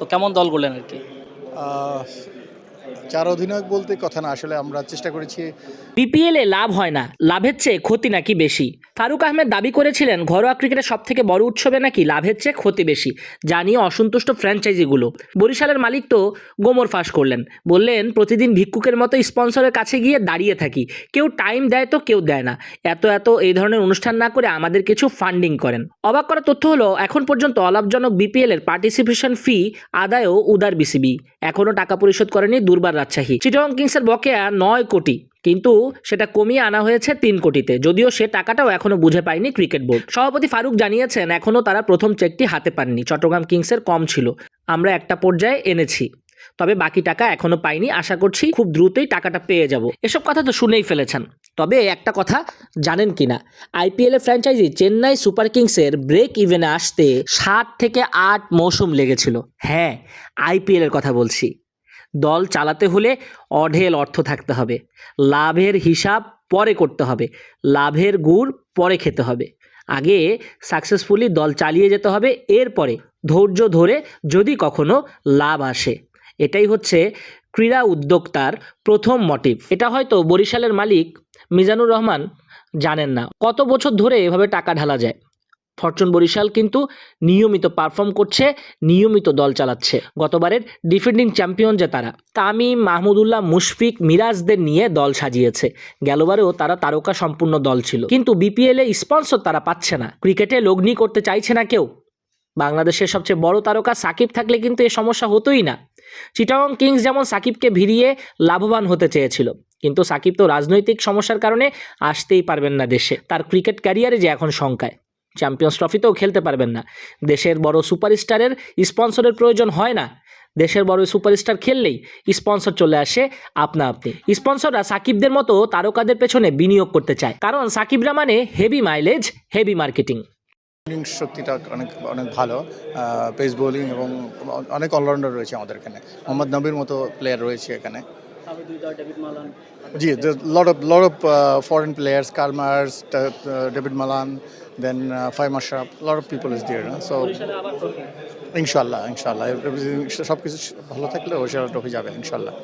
তো কেমন দল করলেন আর কি? চার অধিনায়ক বলতে কথা না, আসলে আমরা চেষ্টা করেছি। বিপিএলে লাভ হয় না, লাভের চেয়ে ক্ষতি নাকি বেশি? ফারুক আহমেদ দাবি করেছিলেন, ঘরোয়া ক্রিকেটের সব থেকে বড় উৎসবে নাকি লাভের চেয়ে ক্ষতি বেশি, যা নিয়ে অসন্তুষ্ট ফ্র্যাঞ্চাইজিগুলো বরিশালের মালিক তো গোমর ফাঁস করলেন, বললেন, প্রতিদিন ভিক্ষুকের মতো স্পন্সরের কাছে গিয়ে দাঁড়িয়ে থাকি, কেউ টাইম দেয় তো কেউ দেয় না, এত এত এই ধরনের অনুষ্ঠান না করে আমাদের কিছু ফান্ডিং করেন। অবাক করা তথ্য হলো, এখন পর্যন্ত অলাভজনক বিপিএল এর পার্টিসিপেশন ফি আদায়ও উদার বিসিবি এখনও টাকা পরিশোধ করেনি দুর্বার রাজশাহী। চিটং কিংসের বকেয়া নয় কোটি, কিন্তু সেটা কমিয়ে আনা হয়েছে তিন কোটিতে। যদিও সে টাকাটাও এখনও বুঝে পায়নি ক্রিকেট বোর্ড। সভাপতি ফারুক জানিয়েছেন, এখনও তারা প্রথম চেকটি হাতে পাননি। চট্টগ্রাম কিংসের কম ছিল। আমরা একটা পর্যায়ে এনেছি। তবে বাকি টাকা এখনও পাইনি। আশা করছি খুব দ্রুতই টাকাটা পেয়ে যাব। এসব কথা তো শুনেই ফেলেছেন। তবে একটা কথা জানেন কি না আইপিএল এর ফ্র্যাঞ্চাইজি চেন্নাই সুপার কিংসের ব্রেক ইভেনে আসতে সাত থেকে আট মৌসুম লেগেছিল। হ্যাঁ আইপিএল এর কথা বলছি। দল চালাতে হলে অঢেল অর্থ থাকতে হবে। লাভের হিসাব পরে করতে হবে। লাভের গুড় পরে খেতে হবে। আগে সাকসেসফুলি দল চালিয়ে যেতে হবে, এরপরে ধৈর্য ধরে যদি কখনো লাভ আসে। এটাই হচ্ছে ক্রীড়া উদ্যোক্তার প্রথম মোটিভ এটা হয়তো বরিশালের মালিক মিজানুর রহমান জানেন না। কত বছর ধরে এভাবে টাকা ঢালা যায়? ফরচুন বরিশাল কিন্তু নিয়মিত পারফর্ম করছে, নিয়মিত দল চালাচ্ছে। গতবারের ডিফেন্ডিং চ্যাম্পিয়ন যে তারা, তামিম মাহমুদুল্লাহ মুশফিক মিরাজদের নিয়ে দল সাজিয়েছে। গেলবারেও তারা তারকা সম্পূর্ণ দল ছিল। কিন্তু বিপিএলে স্পন্সর তারা পাচ্ছে না। ক্রিকেটে লগ্নি করতে চাইছে না কেউ। বাংলাদেশের সবচেয়ে বড় তারকা সাকিব থাকলে কিন্তু এ সমস্যা হতোই না। চিটাগং কিংস যেমন সাকিবকে ভিড়িয়ে লাভবান হতে চেয়েছিল। কিন্তু সাকিব তো রাজনৈতিক সমস্যার কারণে আসতেই পারবেন না দেশে। তার ক্রিকেট ক্যারিয়ারে যে এখন শঙ্কায়। চ্যাম্পিয়ন্স ট্রফিতেও খেলতে পারবেন না। দেশের বড় সুপারস্টারের স্পন্সরের প্রয়োজন হয় না। দেশের বড় সুপারস্টার খেললেই স্পন্সর চলে আসে আপনা আপনি। স্পন্সররা সাকিবদের মতো তারকাদের পেছনে বিনিয়োগ করতে চায়। কারণ সাকিবরা মানে heavy mileage heavy marketing bowling শক্তিটা অনেক অনেক ভালো। পেস বোলিং এবং অনেক অলরাউন্ডার রয়েছে আমাদের এখানে। মোহাম্মদ নবীর মতো প্লেয়ার রয়েছে এখানে। জি lot of lot of foreign players কার্মার্স David Malan then lot of lot of people No? So, so ইনশাল্লাহ ইনশাল্লাহ সব কিছু ভালো থাকলে ওই ট্রফি যাবে ইনশাল্লাহ